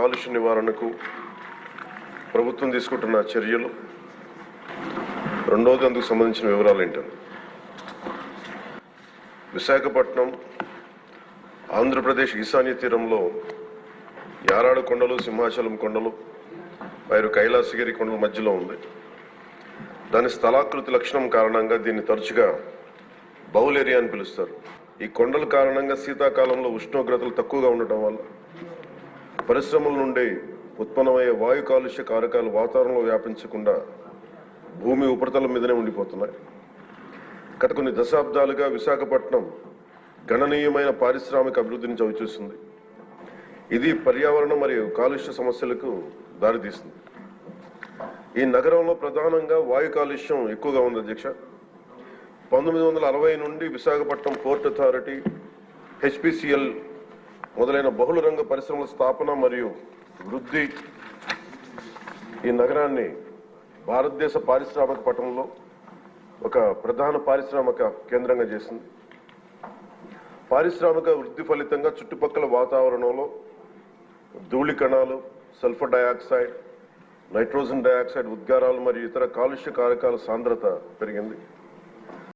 కాలుష్య నివారణకు ప్రభుత్వం తీసుకుంటున్న చర్యలు రెండవది అందుకు సంబంధించిన వివరాలు ఏంటంటే విశాఖపట్నం ఆంధ్రప్రదేశ్ ఈశాన్య తీరంలో యారాడు కొండలు సింహాచలం కొండలు వైరు కైలాసగిరి కొండల మధ్యలో ఉంది. దాని స్థలాకృతి లక్షణం కారణంగా దీన్ని తరచుగా బౌల్ ఏరియా అని పిలుస్తారు. ఈ కొండల కారణంగా శీతాకాలంలో ఉష్ణోగ్రతలు తక్కువగా ఉండటం వల్ల పరిశ్రమల నుండి ఉత్పన్నమయ్యే వాయు కాలుష్య కారకాలు వాతావరణంలో వ్యాపించకుండా భూమి ఉపరితలం మీదనే ఉండిపోతున్నాయి. గత కొన్ని దశాబ్దాలుగా విశాఖపట్నం గణనీయమైన పారిశ్రామిక అభివృద్ధిని చవిచూస్తుంది ఇది పర్యావరణ మరియు కాలుష్య సమస్యలకు దారితీస్తుంది ఈ నగరంలో ప్రధానంగా వాయు కాలుష్యం ఎక్కువగా ఉంది అధ్యక్ష. పంతొమ్మిది వందల అరవై నుండి విశాఖపట్నం పోర్ట్ అథారిటీ హెచ్పిసిఎల్ మొదలైన బహుళ రంగ పరిశ్రమల స్థాపన మరియు వృద్ధి ఈ నగరాన్ని భారతదేశ పారిశ్రామిక పట్టణంలో ఒక ప్రధాన పారిశ్రామిక కేంద్రంగా చేసింది. పారిశ్రామిక వృద్ధి ఫలితంగా చుట్టుపక్కల వాతావరణంలో ధూళి కణాలు సల్ఫర్ డయాక్సైడ్ నైట్రోజన్ డయాక్సైడ్ ఉద్గారాలు మరియు ఇతర కాలుష్య కారకాల సాంద్రత పెరిగింది.